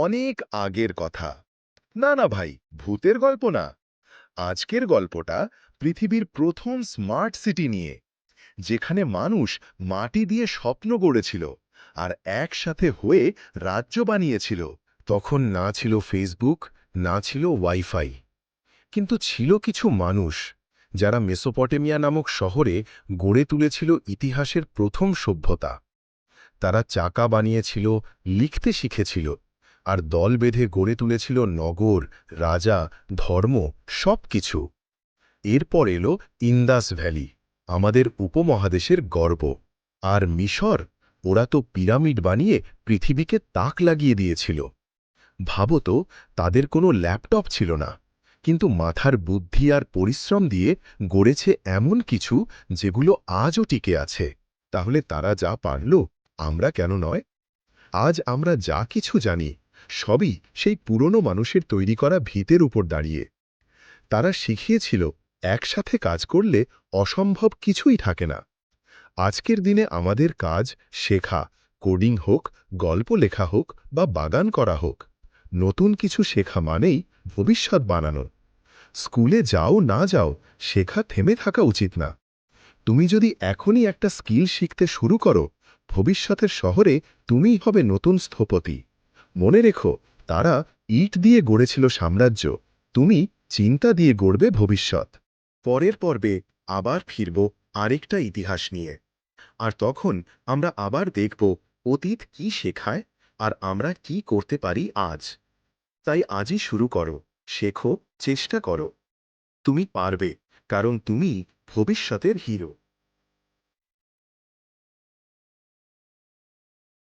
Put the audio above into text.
অনেক আগের কথা। না না ভাই, ভূতের গল্প না। আজকের গল্পটা পৃথিবীর প্রথম স্মার্ট সিটি নিয়ে, যেখানে মানুষ মাটি দিয়ে স্বপ্ন গড়েছিল আর একসাথে হয়ে রাজ্য বানিয়েছিল। তখন না ছিল ফেসবুক, না ছিল ওয়াইফাই। কিন্তু ছিল কিছু মানুষ যারা মেসোপটেমিয়া নামক শহরে গড়ে তুলেছিল ইতিহাসের প্রথম সভ্যতা। তারা চাকা বানিয়েছিল, লিখতে শিখেছিল আর দল বেঁধে গড়ে তুলেছিল নগর, রাজা, ধর্ম সব কিছু এরপর এলো ইন্দাস ভ্যালি, আমাদের উপমহাদেশের গর্ব। আর মিশর, ওরা তো পিরামিড বানিয়ে পৃথিবীকে তাক লাগিয়ে দিয়েছিল। ভাবো তো, তাদের কোনো ল্যাপটপ ছিল না, কিন্তু মাথার বুদ্ধি আর পরিশ্রম দিয়ে গড়েছে এমন কিছু যেগুলো আজও টিকে আছে। তাহলে তারা যা পারল, আমরা কেন নয়? আজ আমরা যা কিছু জানি সবই সেই পুরনো মানুষের তৈরি করা ভিতের উপর দাঁড়িয়ে। তারা শিখিয়েছিল, একসাথে কাজ করলে অসম্ভব কিছুই থাকে না। আজকের দিনে আমাদের কাজ শেখা, কোডিং হোক, গল্প লেখা হোক বা বাগান করা হোক। নতুন কিছু শেখা মানেই ভবিষ্যৎ বানানো। স্কুলে যাও না যাও, শেখা থেমে থাকা উচিত না। তুমি যদি এখনই একটা স্কিল শিখতে শুরু করো, ভবিষ্যতের শহরে তুমিই হবে নতুন স্থপতি। মনে রেখো, তারা ইট দিয়ে গড়েছিল সাম্রাজ্য, তুমি চিন্তা দিয়ে গড়বে ভবিষ্যৎ। পরের পর্বে আবার ফিরব আরেকটা ইতিহাস নিয়ে। আর তখন আমরা আবার দেখব অতীত কি শেখায় আর আমরা কি করতে পারি আজ। তাই আজই শুরু করো, শেখো, চেষ্টা করো। তুমি পারবে, কারণ তুমি ভবিষ্যতের হিরো।